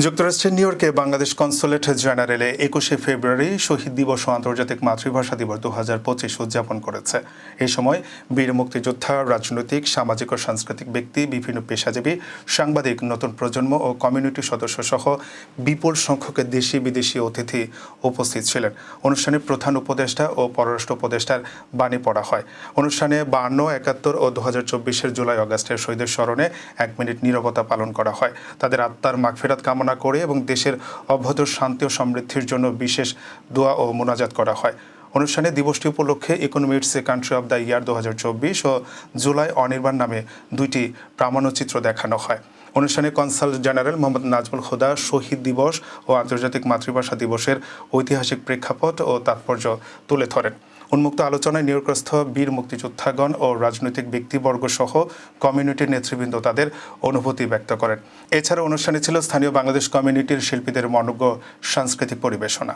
যুক্তরাষ্ট্রের নিউ ইয়র্কে বাংলাদেশ কনসুলেট জেনারেলে একুশে ফেব্রুয়ারি শহীদ দিবস ও আন্তর্জাতিক মাতৃভাষা দিবস দু হাজার পঁচিশ উদযাপন করেছে। এই সময় বীর মুক্তিযোদ্ধা, রাজনৈতিক, সামাজিক ও সাংস্কৃতিক ব্যক্তি, বিভিন্ন পেশাজীবী, সাংবাদিক, নতুন প্রজন্ম ও কমিউনিটি সদস্য সহ বিপুল সংখ্যক দেশি বিদেশি অতিথি উপস্থিত ছিলেন। অনুষ্ঠানে প্রধান উপদেষ্টা ও পররাষ্ট্র উপদেষ্টার বাণী পড়া হয়। অনুষ্ঠানে বান্ন, একাত্তর ও দু হাজার চব্বিশের জুলাই অগাস্টের শহীদের স্মরণে এক মিনিট নীরবতা পালন করা হয়। তাদের আত্মার মাগফেরাত কামনা করে এবং দেশের অভ্যন্তর শান্তি ও সমৃদ্ধির জন্য বিশেষ দোয়া ও মোনাজাত করা হয়। অনুষ্ঠানে দিবসটি উপলক্ষে economics country of the year দু হাজার চব্বিশ ও জুলাই অনির্বাণ নামে দুইটি প্রামাণ্যচিত্র দেখানো হয়। অনুষ্ঠানে কনসাল জেনারেল মোহাম্মদ নাজমুল খোদা শহীদ দিবস ও আন্তর্জাতিক মাতৃভাষা দিবসের ঐতিহাসিক প্রেক্ষাপট ও তাৎপর্য তুলে ধরেন। উন্মুক্ত আলোচনায় নিয়োগগ্রস্ত বীর মুক্তিযোদ্ধাগণ ও রাজনৈতিক ব্যক্তিবর্গ সহ কমিউনিটির নেতৃবৃন্দ তাদের অনুভূতি ব্যক্ত করেন। এছাড়া অনুষ্ঠানে ছিল স্থানীয় বাংলাদেশ কমিউনিটির শিল্পীদের মনজ্ঞ সাংস্কৃতিক পরিবেশনা।